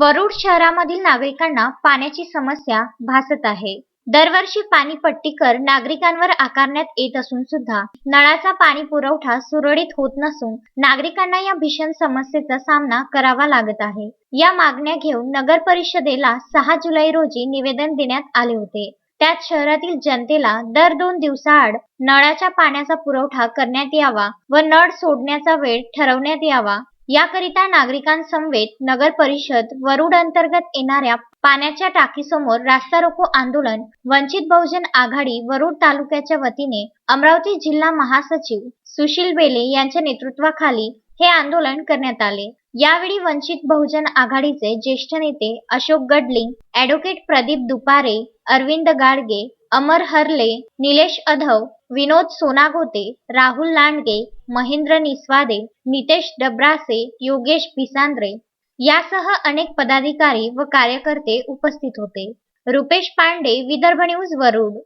वरुड शहरामधील नागरिकांना पाण्याची समस्या भासत आहे. दरवर्षी पाणीपट्टीकर नागरिकांवर आकारण्यात येत असून सुद्धा नळाचा पाणी पुरवठा सुरळीत होत नसून नागरिकांना या भीषण समस्येचा सामना करावा लागत आहे. या मागण्या घेऊन नगर परिषदेला सहा जुलै रोजी निवेदन देण्यात आले होते. त्यात शहरातील जनतेला दर दोन दिवसाआड नळाच्या पाण्याचा पुरवठा करण्यात यावा व नळ सोडण्याचा वेळ ठरवण्यात यावा याकरिता नागरिकांसमवेत नगर परिषद वरुड अंतर्गत येणाऱ्या पाण्याच्या टाकीसमोर रास्ता रोको आंदोलन वंचित बहुजन आघाडी वरुड तालुक्याच्या वतीने अमरावती जिल्हा महासचिव सुशील बेले यांच्या नेतृत्वाखाली हे आंदोलन करण्यात आले. यावेळी वंचित बहुजन आघाडीचे ज्येष्ठ नेते अशोक गडलिंग ॲडव्होकेट प्रदीप दुपारे अरविंद गाडगे अमर हरले निलेश अधव विनोद सोनागोते राहुल लांडगे महेंद्र निस्वादे नितेश डबरासे योगेश भिसांद्रे यासह अनेक पदाधिकारी व कार्यकर्ते उपस्थित होते. रुपेश पांडे विदर्भ न्यूज वरुड.